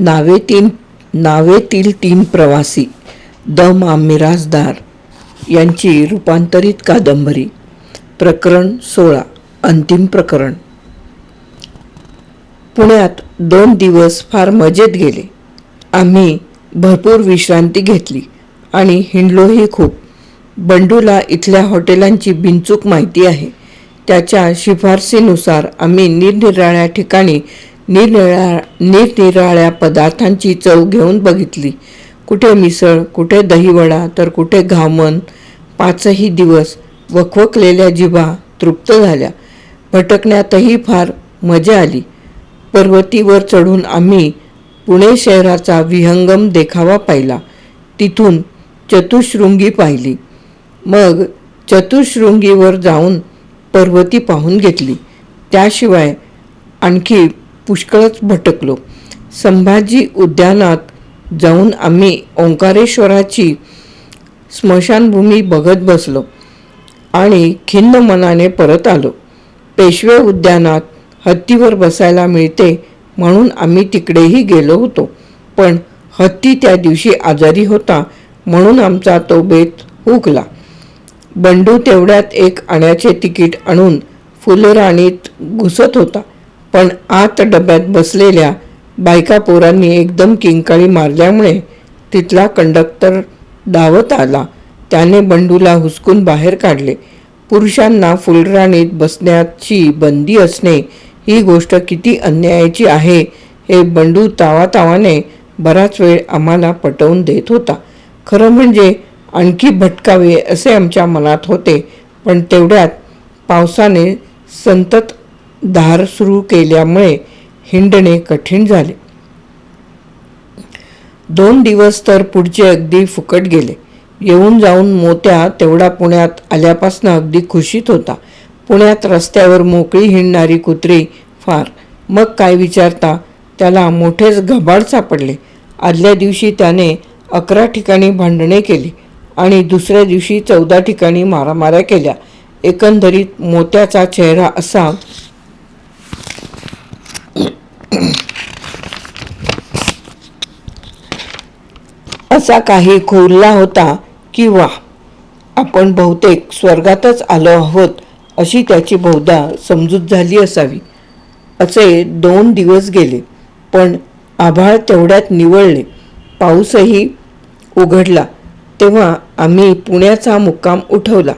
नावेतील नावेतील तीन प्रवासी द मा यांची रूपांतरित कादंबरी प्रकरण सोळा अंतिम प्रकरण. पुण्यात दोन दिवस फार मजेत गेले. आम्ही भरपूर विश्रांती घेतली आणि हिंडलोही खूप. बंडूला इथल्या हॉटेलांची बिनचूक माहिती आहे. त्याच्या शिफारसीनुसार आम्ही निरनिराळ्या ठिकाणी निरनिळ्या निरनिराळ्या पदार्थांची चव घेऊन बघितली. कुठे मिसळ कुठे दहीवडा तर कुठे घावमन पाचही दिवस वखवकलेल्या जिभा तृप्त झाल्या. भटकण्यातही फार मजा आली. पर्वतीवर चढून आम्ही पुणे शहराचा विहंगम देखावा पाहिला. तिथून चतुशृंगी पाहिली. मग चतुशृंगीवर जाऊन पर्वती पाहून घेतली. त्याशिवाय आणखी पुष्कळच भटकलो. संभाजी उद्यानात जाऊन आम्ही ओंकारेश्वराची स्मशानभूमी बघत बसलो आणि खिन्न मनाने परत आलो. पेशवे उद्यानात हत्तीवर बसायला मिळते म्हणून आम्ही तिकडेही गेलो होतो. पण हत्ती त्या दिवशी आजारी होता म्हणून आमचा तो बेत हुकला. बंडू तेवढ्यात एक आण्याचे तिकीट आणून फुलराणीत घुसत होता. पण आत डब्यात बसलेल्या बायका पोरांनी एकदम किंकाळी मारल्यामुळे तिथला कंडक्टर धावत आला. त्याने बंडूला हुसकून बाहेर काढले. पुरुषांना फुलराणीत बसण्याची बंदी असणे ही गोष्ट किती अन्यायाची आहे हे बंडू तावातावाने बराच वेळ आम्हाला पटवून देत होता. खरं म्हणजे आणखी भटकावे असे आमच्या मनात होते पण तेवढ्यात पावसाने संतत धार सुरू केल्यामुळे हिंडणे कठीण झाले. दोन दिवस तर पुढचे अगदी फुकट गेले. येऊन जाऊन मोत्या तेवढा पुण्यात आल्यापासून अगदी खुशीत होता. पुण्यात रस्त्यावर मोकळी हिंडणारी कुत्री फार. मग काय विचारता? त्याला मोठेच घबाड सापडले. आदल्या दिवशी त्याने अकरा ठिकाणी भांडणे केली आणि दुसऱ्या दिवशी चौदा ठिकाणी मारामाऱ्या केल्या. एकंदरीत मोत्याचा चेहरा असा असा काही खोलला होता की वा आपण बहुतेक स्वर्गातच आलो आहोत अशी त्याची बहुधा समजूत झाली असावी. असे दोन दिवस गेले पण आभाळ तेवढ्यात निवळले. पाऊसही उघडला. तेव्हा आम्ही पुण्याचा मुक्काम उठवला.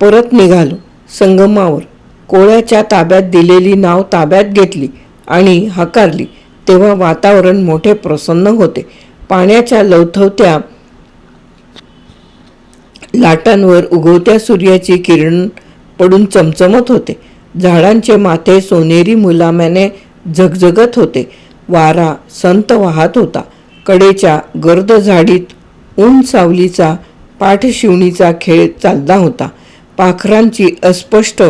परत निघालो संगमावर. कोळ्याच्या ताब्यात दिलेली नाव ताब्यात घेतली. आणि हकारली. तेव्हा वातावरण मोठे प्रसन्न होते. पाण्याच्या लवथवत्या लाटांवर उगवत्या सूर्याची किरण पडून चमचमत होते. झाडांचे माथे सोनेरी मुलाम्याने झगझगत होते. वारा संत वाहत होता. कडेच्या गर्द झाडीत ऊन सावलीचा पाठशिवणीचा खेळ चालला होता. पाखरांची अस्पष्ट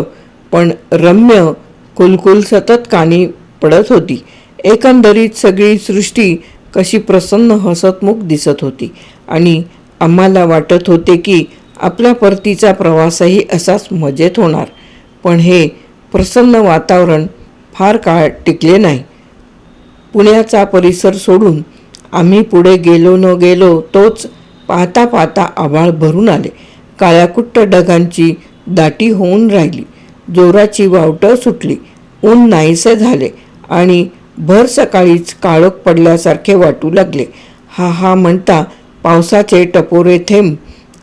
पण रम्य कुलकुल सतत कानी पडत होती. एकंदरीत सगळी सृष्टी कशी प्रसन्न हसतमुख दिसत होती. आणि आम्हाला वाटत होते की आपल्या परतीचा प्रवासही असाच मजेत होणार. पण हे प्रसन्न वातावरण फार काळ टिकले नाही. पुण्याचा परिसर सोडून आम्ही पुढे गेलो न गेलो तोच पाहता पाहता आभाळ भरून आले. काळ्याकुट्ट ढगांची दाटी होऊन राहिली. जोराची वावटं सुटली. ऊन नाहीसे झाले. आणि भर सकाळीच काळोख पडल्यासारखे वाटू लागले. हा हा म्हणता पावसाचे टपोरे थेंब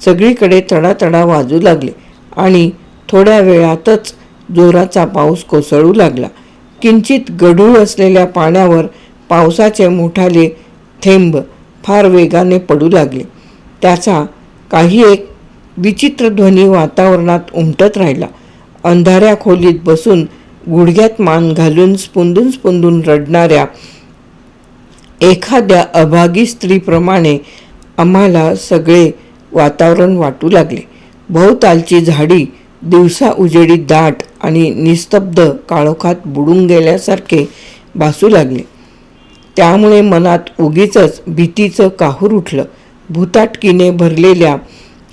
सगळीकडे तडातडा वाजू लागले आणि थोड्या वेळातच जोराचा पाऊस कोसळू लागला. किंचित गढूळ असलेल्या पाण्यावर पावसाचे मोठाले थेंब फार वेगाने पडू लागले. त्याचा काही एक विचित्र ध्वनी वातावरणात उमटत राहिला. अंधाऱ्या खोलीत बसून गुडघ्यात मान घालून स्पुंदून स्पुंदून रडणाऱ्या एखाद्या अभागी स्त्रीप्रमाणे आम्हाला सगळे वातावरण वाटू लागले. भोवतालची झाडी दिवसा उजेडी दाट आणि निस्तब्ध काळोखात बुडून गेल्यासारखे भासू लागले. त्यामुळे मनात उगीच भीतीचं काहूर उठलं. भूताटकीने भरलेल्या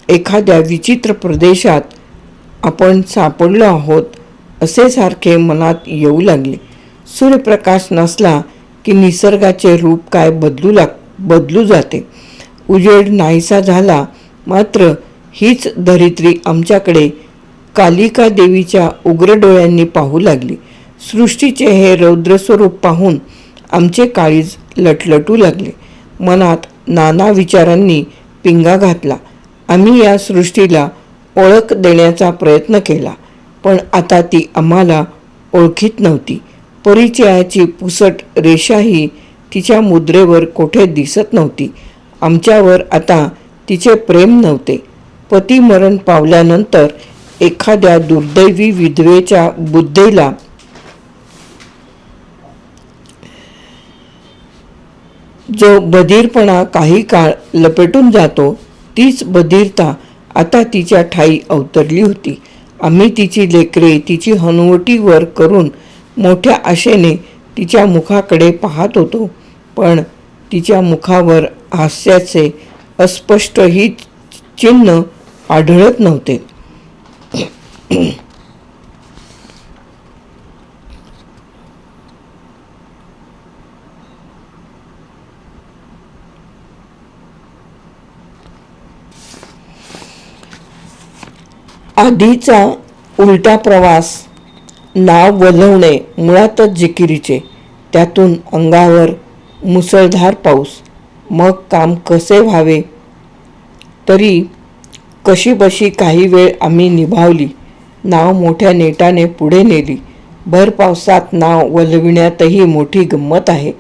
एखाद्या विचित्र प्रदेशात आपण सापडलो आहोत असे सारखे मनात येऊ लागले. सूर्यप्रकाश नसला की निसर्गाचे रूप काय बदलू लाग बदलू जाते. उजेड नाहीसा झाला मात्र हीच धरित्री आमच्याकडे कालिका देवीच्या उग्र डोळ्यांनी पाहू लागली. सृष्टीचे हे रौद्रस्वरूप पाहून आमचे काळीज लटलटू लागले. मनात नाना विचारांनी पिंगा घातला. आम्ही या सृष्टीला ओळख देण्याचा प्रयत्न केला. पण आता ती आम्हाला ओळखीत नव्हती. परिचयाची पुसट रेषाही तिच्या मुद्रेवर कोठे दिसत नव्हती. आमच्यावर आता तिचे प्रेम नव्हते. पती मरण पावल्यानंतर एखाद्या दुर्दैवी विधवेच्या बुद्धीला जो बधीरपणा काही काळ लपेटून जातो तीच बधीरता आता तिच्या ठाई अवतरली होती. आम्ही तिची लेकरे तिची हनुवटीवर करून मोठ्या आशेने तिच्या मुखाकडे पाहत होतो. पण तिच्या मुखावर हास्याचे अस्पष्टही चिन्ह आढळत नव्हते. आधीचा उलटा प्रवास नाव वलवणे मुळातच जिकिरीचे. त्यातून अंगावर मुसळधार पाऊस. मग काम कसे व्हावे? तरी कशीबशी काही वेळ आम्ही निभावली. नाव मोठ्या नेटाने पुढे नेली. भर पावसात नाव वलविण्यातही मोठी गंमत आहे.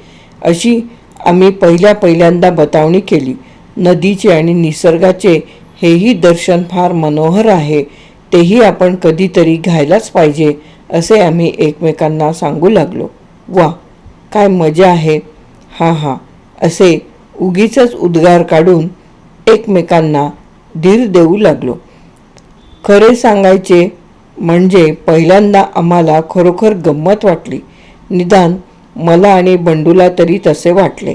अशी आम्ही पहिल्या पहिल्यांदा बतावणी केली. नदीचे आणि निसर्गाचे हेही दर्शन फार मनोहर आहे. तेही आपण कधीतरी घ्यायलाच पाहिजे असे आम्ही एकमेकांना सांगू लागलो. वा काय मजा आहे. हा हा. असे उगीच उद्गार काढून एकमेकांना धीर देऊ लागलो. खरे सांगायचे म्हणजे पहिल्यांदा आम्हाला खरोखर गंमत वाटली. निदान मला आणि बंडूला तरी तसे वाटले.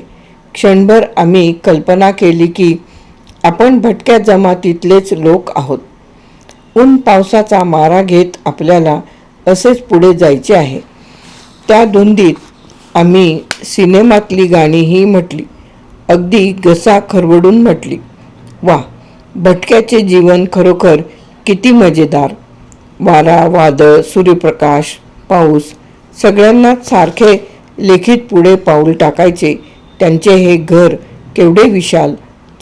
क्षणभर आम्ही कल्पना केली की आपण भटक्या जमातीतलेच लोक आहोत. ऊन पावसाचा मारा घेत आपल्याला असेच पुढे जायचे आहे. त्या धुंदीत आम्ही सिनेमातली गाणीही म्हटली. अगदी घसा खरवडून म्हटली. वा भटक्याचे जीवन खरोखर किती मजेदार. वारा वादळ सूर्यप्रकाश पाऊस सगळ्यांनाच सारखे लेखीत पुढे पाऊल टाकायचे. त्यांचे हे घर केवढे विशाल.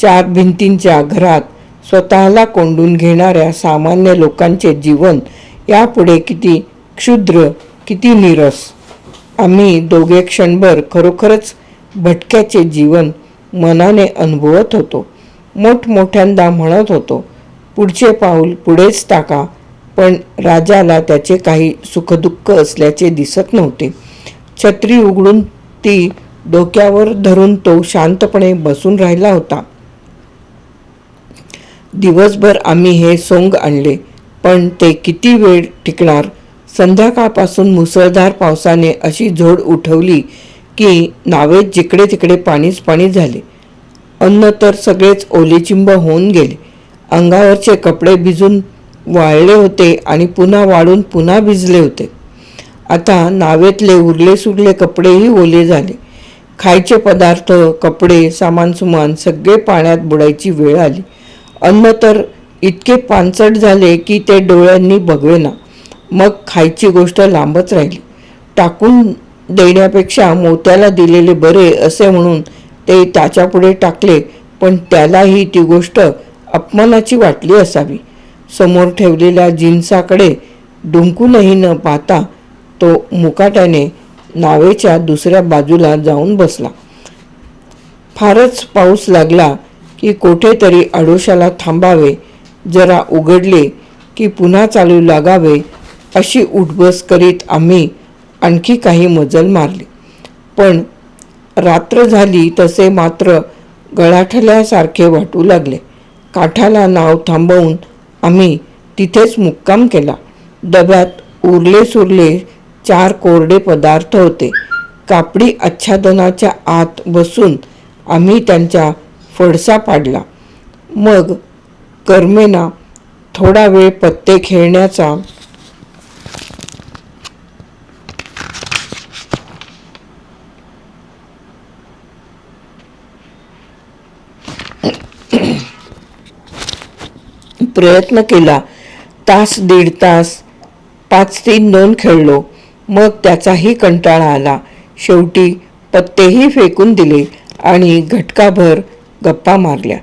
चार भिंतींच्या घरात स्वतःला कोंडून घेणाऱ्या सामान्य लोकांचे जीवन यापुढे किती क्षुद्र किती निरस. आम्ही दोघे क्षणभर खरोखरच भटक्याचे जीवन मनाने अनुभवत होतो. मोठमोठ्यांदा म्हणत होतो पुढचे पाऊल पुढेच टाका पण राजाला त्याचे काही सुखदुःख असल्याचे दिसत नव्हते. छत्री उघडून ती डोक्यावर धरून तो शांतपणे बसून राहिला होता. दिवसभर आम्ही हे सोंग आणले. पण ते किती वेळ टिकणार? संध्याकाळपासून मुसळधार पावसाने अशी झोड उठवली की नावेत जिकडे तिकडे पाणीच पाणी झाले. अन्न तर सगळेच ओलेचिंब होऊन गेले. अंगावरचे कपडे भिजून वाळले होते आणि पुन्हा वाळून पुन्हा भिजले होते. आता नावेतले उरले सुरले कपडेही ओले झाले. खायचे पदार्थ कपडे सामान सुमान सगळे पाण्यात बुडायची वेळ आली. अन्न तर इतके पानसट झाले की ते डोळ्यांनी बघवेना. मग खायची गोष्ट लांबच राहिली. टाकून देण्यापेक्षा मोत्याला दिलेले बरे असे म्हणून ते त्याच्यापुढे टाकले पण त्यालाही ती गोष्ट अपमानाची वाटली असावी. समोर ठेवलेल्या जिन्साकडे डुंकूनही न पाहता तो मुकाट्याने नावेच्या दुसऱ्या बाजूला जाऊन बसला. फारच पाऊस लागला की कोठेतरी आडोशाला थांबावे जरा उघडले की पुन्हा चालू लागावे अशी उठबस करीत आम्ही आणखी काही मजल मारली. पण रात्र झाली तसे मात्र गळाठल्यासारखे वाटू लागले. काठाला नाव थांबवून आम्ही तिथेच मुक्काम केला. डब्यात उरले सुरले चार कोरडे पदार्थ होते. कापडी आच्छादनाच्या आत बसून आम्ही त्यांच्या फडसा पाडला. मग कर्मेना थोडा वेळ पत्ते खेळण्याचा प्रयत्न केला. तास दीड तास पाच तीन दोन खेळलो. मग त्याचाही कंटाळा आला. शेवटी पत्तेही फेकून दिले आणि घटकाभर गप्पा मारल्या.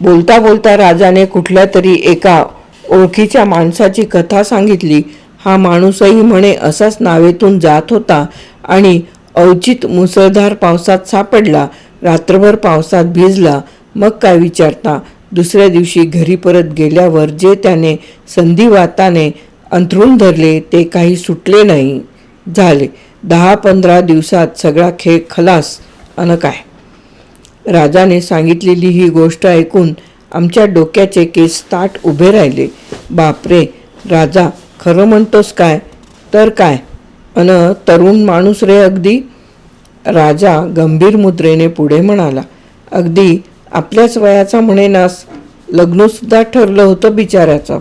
बोलता बोलता राजाने कुठल्या तरी एका ओळखीच्या माणसाची कथा सांगितली. हा माणूसही म्हणे असाच नावेतून जात होता आणि अवचित मुसळधार पावसात सापडला. रात्रभर पावसात भिजला. मग काय विचारता? दुसऱ्या दिवशी घरी परत गेल्यावर जे त्याने संधिवाताने अंथरूण धरले ते काही सुटले नाही. झाले. दहा पंधरा दिवसात सगळा खेळ खलास. अन काय? राजाने सांगितलेली ही गोष्ट ऐकून आमच्या डोक्याचे केस ताट उभे राहिले. बापरे राजा खरं म्हणतोस काय? तर काय? अन तरुण माणूस रे अगदी? राजा गंभीर मुद्रेने पुढे म्हणाला अगदी आपल्याच वयाचा म्हणेनास लग्नसुद्धा ठरलं होतं बिचाऱ्याचं.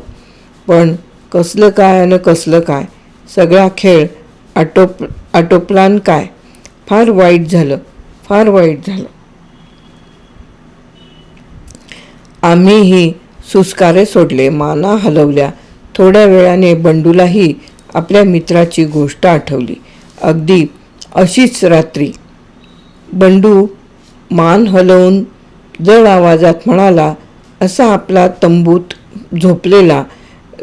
पण कसलं काय आणि कसलं काय? सगळा खेळ आटोप आटोपलान काय? फार वाईट झालं फार वाईट झालं. आम्हीही सुस्कारे सोडले माना हलवल्या. थोड्या वेळाने बंडूलाही आपल्या मित्राची गोष्ट आठवली. अगदी अशीच रात्री. बंडू मान हलवून जड आवाजात म्हणाला असा आपला तंबूत झोपलेला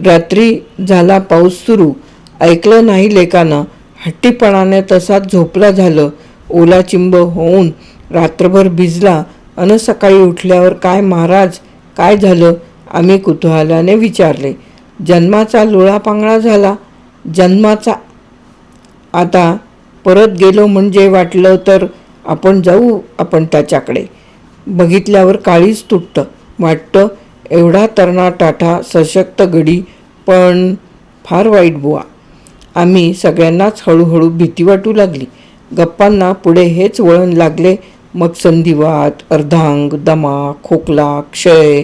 रात्री झाला पाऊस सुरू. ऐकलं नाही लेकानं? हट्टीपणाने तसाच झोपला झालं. ओला चिंब होऊन रात्रभर भिजला. अन सकाळी उठल्यावर काय महाराज काय झालं? आम्ही कुतूहलाने विचारले. जन्माचा लोळापांगळा झाला. जन्माचा आता परत गेलो म्हणजे वाटलं तर आपण जाऊ आपण त्याच्याकडे. बघितल्यावर काळीच तुटतं. वाटतं एवढा तरणा टाटा सशक्त गडी पण फार वाईट बुवा. आम्ही सगळ्यांनाच हळूहळू भीती वाटू लागली. गप्पांना पुढे हेच वळण लागले मग संधिवात अर्धांग दमा खोकला क्षय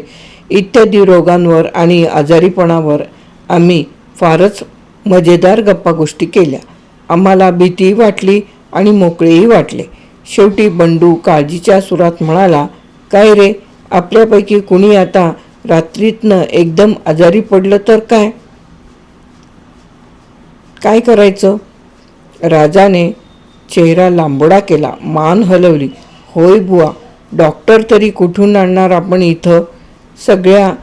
इत्यादी रोगांवर आणि आजारीपणावर आम्ही फारच मजेदार गप्पा गोष्टी केल्या. आम्हाला भीतीही वाटली आणि मोकळेही वाटले. शेवटी बंडू काळजीच्या सुरात म्हणाला काय रे आपल्यापैकी कुणी आता रात्रीतनं एकदम आजारी पडलं तर काय? काय करायचं? राजाने चेहरा लांबडा केला मान हलवली. होय बुवा डॉक्टर तरी कुठून आणणार आपण इथं? सगळ्या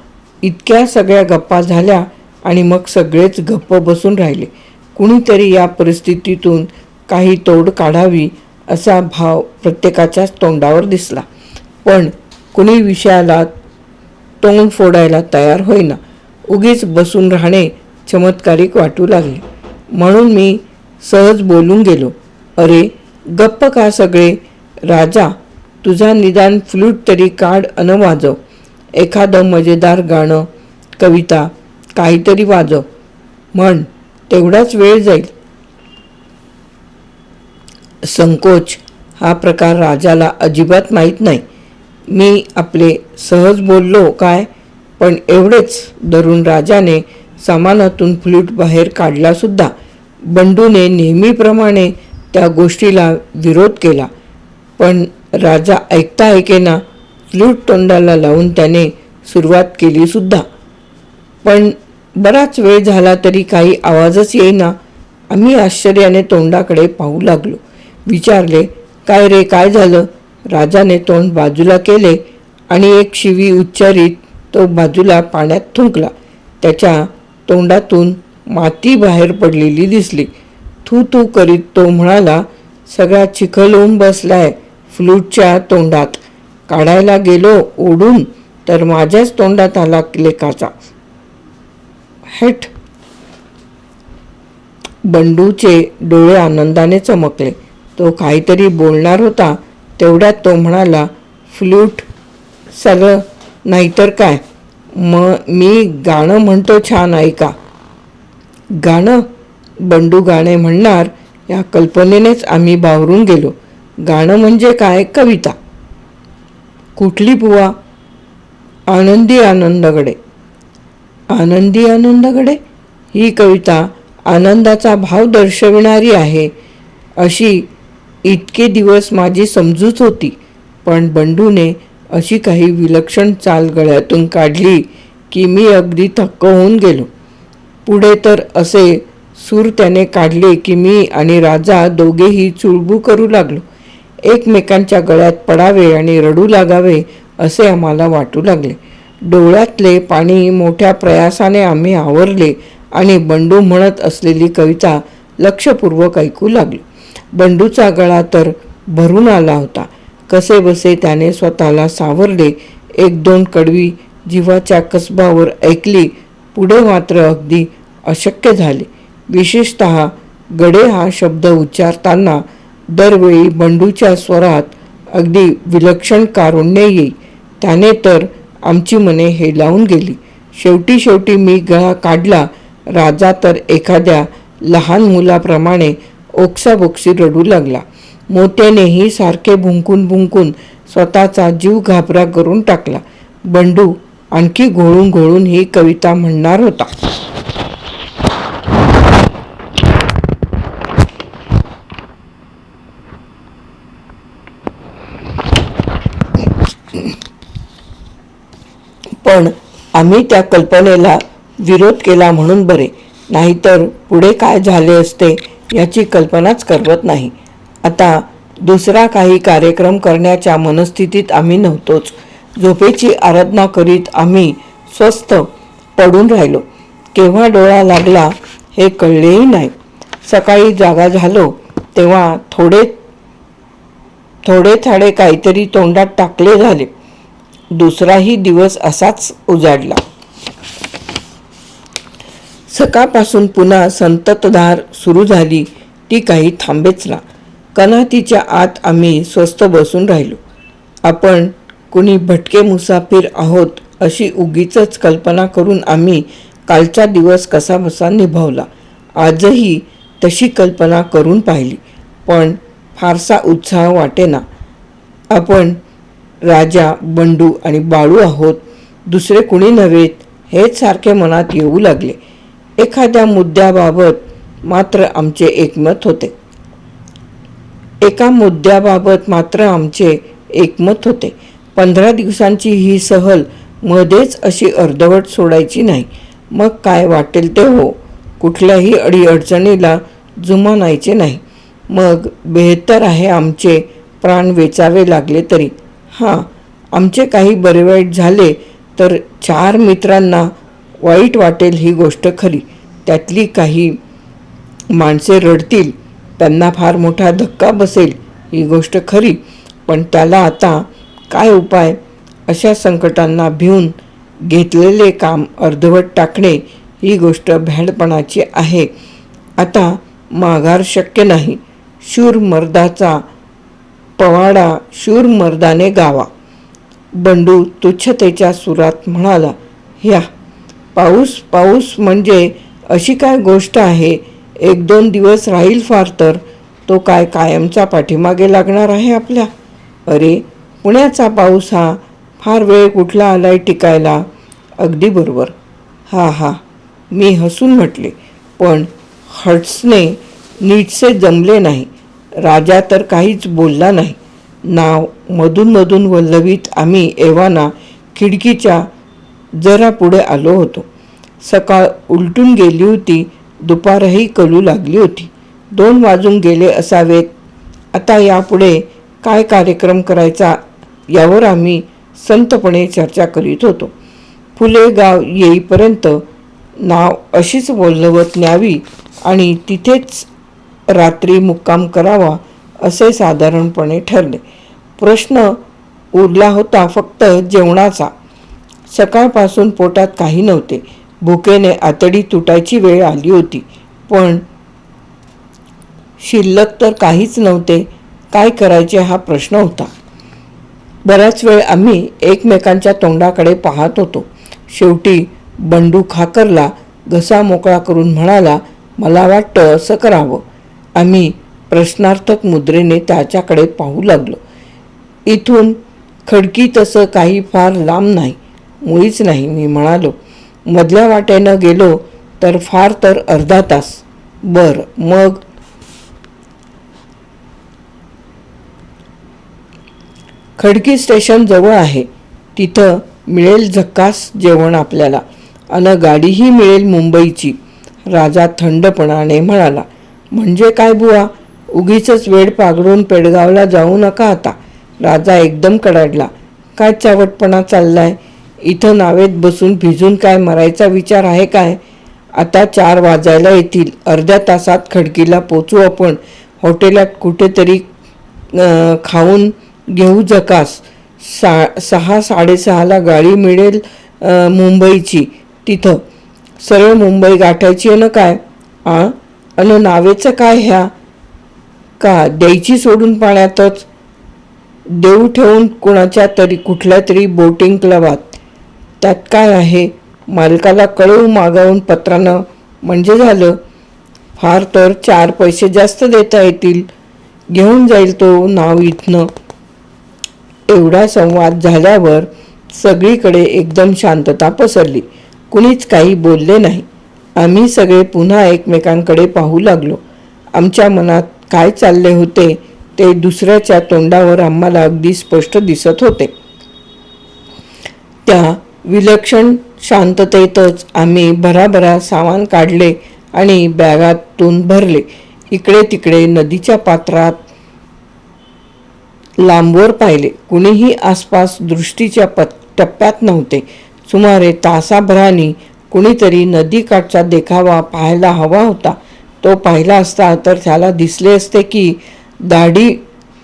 इतक्या सगळ्या गप्पा झाल्या आणि मग सगळेच गप्प बसून राहिले. कुणीतरी या परिस्थितीतून काही तोड काढावी असा भाव प्रत्येकाच्याच तोंडावर दिसला. पण कुणी विषयाला तोंड फोडायला तयार होईना. उगीच बसून राहणे चमत्कारिक वाटू लागले. म्हणून मी सहज बोलून गेलो. अरे गप्प का सगळे? राजा तुझा निदान फ्लूट तरी काढ अन वाजव. एखादं मजेदार गाणं कविता काहीतरी वाजव. म्हण तेवढाच वेळ जाईल. संकोच हा प्रकार राजाला अजिबात माहीत नाही. मी आपले सहज बोललो काय? पण एवढेच धरून राजाने सामानातून फ्लूट बाहेर काढलासुद्धा बंडूने नेहमीप्रमाणे त्या गोष्टीला विरोध केला. पण राजा ऐकता ऐकेना फ्लूट तोंडाला लावून त्याने सुरुवात केली सुद्धा. पण बराच वेळ झाला तरी काही आवाजच येईना. आम्ही आश्चर्याने तोंडाकडे पाहू लागलो. विचारले काय रे काय झालं? राजाने तोंड बाजूला केले आणि एक शिवी उच्चारीत तो बाजूला पाण्यात थुंकला. त्याच्या तोंडातून माती बाहेर पडलेली दिसली. थू थू करीत तो म्हणाला सगळा चिखल होऊन बसलाय. फ्लूटच्या तोंडात. काढायला गेलो ओढून तर माझ्याच तोंडात आला लेखाचा हेट बंडूचे डोळे आनंदाने चमकले. तो काहीतरी बोलणार होता तेवढ्यात तो म्हणाला फ्लूट सगळं नाहीतर काय? म मी गाणं म्हणतो छान ऐका. गाणं? बंडू गाणे म्हणणार या कल्पनेनेच आम्ही बावरून गेलो. गाणं म्हणजे काय? कविता. कुठली बुवा? आनंदी आनंदगडे. आनंदी आनंदगडे? ही कविता आनंदाचा भाव दर्शविणारी आहे. अशी इतके दिवस माझी समजूत होती पण बंडूने अशी काही विलक्षण चाल गळ्यातून काढली की मी अगदी थक्क होऊन गेलो. पुढे तर असे सूर त्याने काढले की मी आणि राजा दोघेही चुळबू करू लागलो. एकमेकांच्या गळ्यात पडावे आणि रडू लागावे असे आम्हाला वाटू लागले. डोळ्यातले पाणी मोठ्या प्रयासाने आम्ही आवरले आणि बंडू म्हणत असलेली कविता लक्षपूर्वक ऐकू लागलो. बंडूचा गळा तर भरून आला होता. कसे बसे त्याने स्वतःला सावरले. एक दोन कडवी जीवाच्या कसबावर ऐकली. पुढे मात्र अगदी अशक्य झाले. विशेषत गडे हा शब्द उच्चारताना दरवेळी बंडूच्या स्वरात अगदी विलक्षण कारुण्य येई. त्याने तर आमची मने हे लावून गेली. शेवटी शेवटी मी गळा काढला. राजा तर एखाद्या लहान मुलाप्रमाणे ओक्साबोक्सी रडू लागला. मोत्यानेही सारखे भुंकून भुंकून स्वतःचा जीव घाबरा करून टाकला. बंडू आणखी घोळून घोळून ही कविता म्हणणार होता. पण आम्ही त्या कल्पनेला विरोध केला म्हणून बरे. नाहीतर पुढे काय झाले असते याची कल्पनाच करवत नाही. आता दुसरा काही कार्यक्रम करण्याच्या मनस्थितीत आम्ही नव्हतोच. झोपेची आराधना करीत आम्ही स्वस्थ पडून राहिलो. केव्हा डोळा लागला हे कळलेही नाही. सकाळी जागा झालो तेव्हा थोडे थोडे थाडे काहीतरी तोंडात टाकले झाले. दुसराही दिवस असाच उजाडला. सकाळपासून पुन्हा संततधार सुरू झाली ती काही थांबेच ना कनातीच्या आत आम्ही स्वस्त बसून राहिलो. आपण कुणी भटके मुसाफिर आहोत अशी उगीच कल्पना करून आम्ही कालचा दिवस कसाबसा निभावला. आजही तशी कल्पना करून पाहिली पण फारसा उत्साह वाटेना. आपण राजा बंडू आणि बाळू आहोत. दुसरे कुणी नव्हेत हेच सारखे मनात येऊ लागले. एखाद्या मुद्द्याबाबत मात्र आमचे एकमत होते. एका मुद्द्याबाबत मात्र आमचे एकमत होते. पंधरा दिवसांची ही सहल मध्येच अशी अर्धवट सोडायची नाही. मग काय वाटेल ते हो. कुठल्याही अडीअडचणीला जुमानायचे नाही. मग बेहतर आहे आमचे प्राण वेचावे लागले तरी. हां आमचे काही बरे वाईट झाले तर चार मित्रांना वाईट वाटेल ही गोष्ट खरी. त्यातली काही माणसे रडतील त्यांना फार मोठा धक्का बसेल ही गोष्ट खरी पण त्याला आता काय उपाय? अशा संकटांना भिवून घेतलेले काम अर्धवट टाकणे ही गोष्ट भ्याडपणाची आहे. आता माघार शक्य नाही. शूर मर्दाचा पवाडा शूर मर्दाने गावा. बंडू तुच्छतेच्या सुरात म्हणाला ह्या पाऊस पाऊस म्हणजे अशी काय गोष्ट आहे? एक दोन दिवस राहील फार तर. तो काय कायमचा पाठीमागे लागणार आहे आपल्या? अरे पुण्याचा पाऊस हा फार वेळ कुठला आलाय टिकायला? अगदी बरोबर. हा हा मी हसून म्हटले पण हट्सने नीटसे जमले नाही. राजा तर काहीच बोलला नाही. नाव मधून मधून वल्लवीत आम्ही एव्हाना खिडकीच्या जरा पुढे आलो होतो. सकाळ उलटून गेली होती दुपारही कलू लागली होती. दोन वाजून गेले असावेत. आता यापुढे काय कार्यक्रम करायचा यावर आम्ही संतपणे चर्चा करीत होतो. फुले गाव येईपर्यंत नाव अशीच बोलवत न्यावी आणि तिथेच रात्री मुक्काम करावा असे साधारणपणे ठरले. प्रश्न उरला होता फक्त जेवणाचा. सकाळपासून पोटात काही नव्हते. भुकेने आतडी तुटायची वेळ आली होती. पण शिल्लक तर काहीच नव्हते. काय करायचे हा प्रश्न होता. बराच वेळ आम्ही एकमेकांच्या तोंडाकडे पाहत होतो. शेवटी बंडू खाकरला घसा मोकळा करून म्हणाला मला वाटतं असं करावं. आम्ही प्रश्नार्थक मुद्रेने त्याच्याकडे पाहू लागलो. इथून खडकी तसं काही फार लांब नाही मुळीच नाही मी म्हणालो. मधल्या वाटेनं गेलो तर फार तर अर्धा तास. बर मग? खडकी स्टेशन जवळ आहे. तिथं मिळेल झक्कास जेवण आपल्याला. अन गाडीही मिळेल मुंबईची. राजा थंडपणाने म्हणाला म्हणजे काय बुवा? उगीच वेळ पागडून पेडगावला जाऊ नका आता. राजा एकदम कडाडला. काय चावटपणा चाललाय? इथं नावेत बसून भिजून काय मरायचा विचार आहे काय? आता चार वाजायला येतील. अर्ध्या तासात खडकीला पोचू आपण. हॉटेलात कुठेतरी खाऊन घेऊ जकास. सा सहा साडेसहाला गाडी मिळेल मुंबईची. तिथं. सरळ मुंबई गाठायची आहे ना काय? आ? अन नावेचं काय ह्या? का द्यायची सोडून पाण्यातच? देऊ ठेवून कुणाच्या तरी कुठल्या तरी बोटिंग क्लबात त्यात काय आहे? मालकाला कळवू मागवून पत्रानं म्हणजे झालं. फार तर चार पैसे जास्त देता येतील. घेऊन जाईल तो नाव इथनं. एवढा संवाद झाल्यावर सगळीकडे एकदम शांतता पसरली. कुणीच काही बोलले नाही. आम्ही सगळे पुन्हा एकमेकांकडे पाहू लागलो. आमच्या मनात काय चालले होते ते दुसऱ्याच्या तोंडावर आम्हाला अगदी स्पष्ट दिसत होते. त्या विलक्षण शांततेतच आम्ही भराभरा सामान काढले आणि बॅगातून भरले. इकडे तिकडे नदीच्या पात्रात लांबवर पाहिले. कुणीही आसपास दृष्टीच्या प टप्प्यात नव्हते. सुमारे तासाभराने कुणीतरी नदीकाठचा देखावा पाहायला हवा होता. तो पाहिला असता तर त्याला दिसले असते की दाढी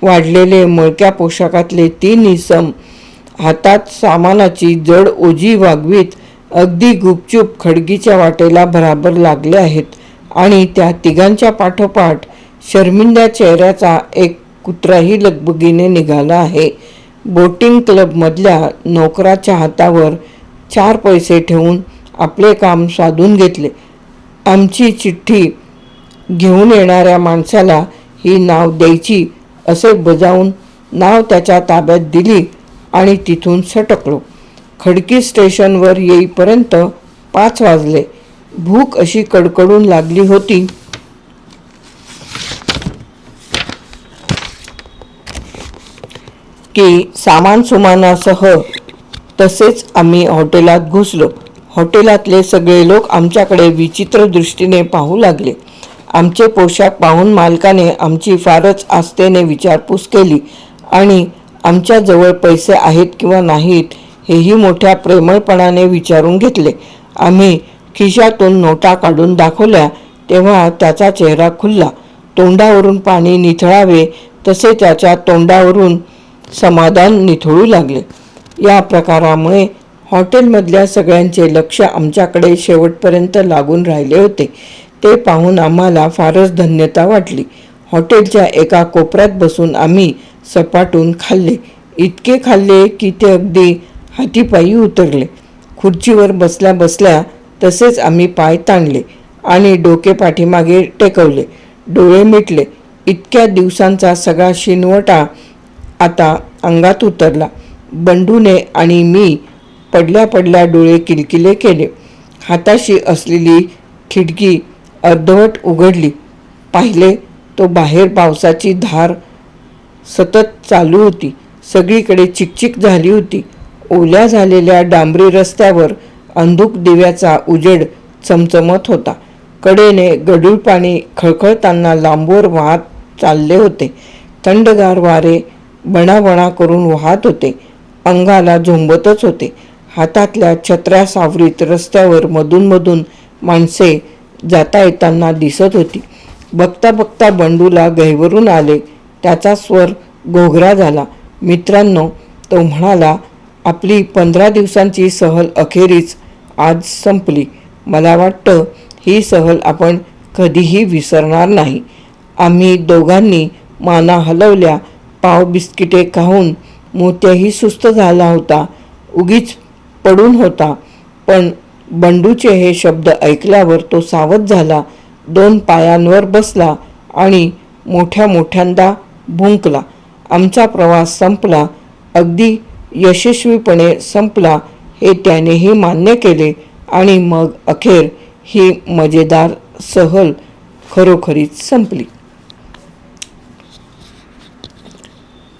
वाढलेले मळक्या पोशाखातले तीन इसम हातात सामानाची जड ओजी वागवीत अगदी गुपचूप खडगीच्या वाटेला भराभर लागले आहेत. आणि त्या तिघांच्या पाठोपाठ शर्मिंद्या चेहऱ्याचा एक कुत्राही लगबगीने निघाला आहे. बोटिंग क्लबमधल्या नोकराच्या हातावर चार पैसे ठेवून आपले काम साधून घेतले. आमची चिठ्ठी घेऊन येणाऱ्या माणसाला ही नाव द्यायची असे बजावून नाव त्याच्या ताब्यात दिली आणि तिथून सटकलो. खडकी स्टेशनवर येईपर्यंत पाच वाजले. भूक अशी कडकडून लागली होती. की सामान सुमानासह तसेच आम्ही हॉटेलात घुसलो. हॉटेलातले सगळे लोक आमच्याकडे विचित्र दृष्टीने पाहू लागले. आमचे पोशाख पाहून मालकाने आमची फारच आस्थेने विचारपूस केली. आणि आमच्याजवळ पैसे आहेत किंवा नाहीत हेही मोठ्या प्रेमळपणाने विचारून घेतले. आम्ही खिशातून नोटा काढून दाखवल्या तेव्हा त्याचा चेहरा खुलला. तोंडावरून पाणी निथळावे तसे त्याच्या तोंडावरून समाधान निथळू लागले. या प्रकारामुळे हॉटेलमधल्या सगळ्यांचे लक्ष आमच्याकडे शेवटपर्यंत लागून राहिले होते. ते पाहून आम्हाला फारच धन्यता वाटली. हॉटेलच्या एका कोपऱ्यात बसून आम्ही सपाटून खाल्ले. इतके खाल्ले की ते अगदी हातीपायी उतरले. खुर्चीवर बसल्या बसल्या तसेच आम्ही पाय ताणले आणि डोके पाठीमागे टेकवले. डोळे मिटले. इतक्या दिवसांचा सगळा शिनवटा आता अंगात उतरला. बंडूने आणि मी पडल्या पडल्या डोळे किलकिले केले. हाताशी असलेली खिडकी अर्धवट उघडली. पाहिले तो बाहेर पावसाची धार सतत चालू होती. सगळीकडे चिकचिक झाली होती. ओल्या झालेल्या डांबरी रस्त्यावर अंधुक दिव्याचा उजेड चमचमत होता. कडेने गढूळ पाणी खळखळताना लांबवर वाहत चालले होते. थंडगार वारे बणाबणा करून वाहत होते. अंगाला झोंबतच होते. हातातल्या छत्र्या सावरीत रस्त्यावर मधून माणसे जाता येताना दिसत होती. बघता बघता बंडूला गहिवरून आले. त्याचा स्वर घोगरा झाला. मित्रांनो तो म्हणाला आपली पंधरा दिवसांची सहल अखेरीच आज संपली. मला वाटतं ही सहल आपण कधीही विसरणार नाही. आम्ही दोघांनी माना हलवल्या. पाव बिस्किटे खाऊन मोत्याही सुस्त झाला होता. उगीच पडून होता. पण बंडूचे हे शब्द ऐकल्यावर तो सावध झाला. दोन पायांवर बसला आणि मोठ्या मोठ्यांदा भुंकला. आमचा प्रवास संपला. अगदी यशस्वीपणे संपला हे त्यानेही मान्य केले आणि मग अखेर ही मजेदार सहल खरोखरीच संपली.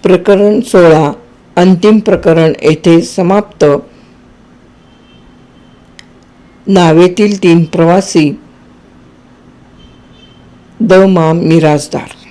प्रकरण सोळा. अंतिम प्रकरण येथे समाप्त. नावेतील तीन प्रवासी द मा मिराजदार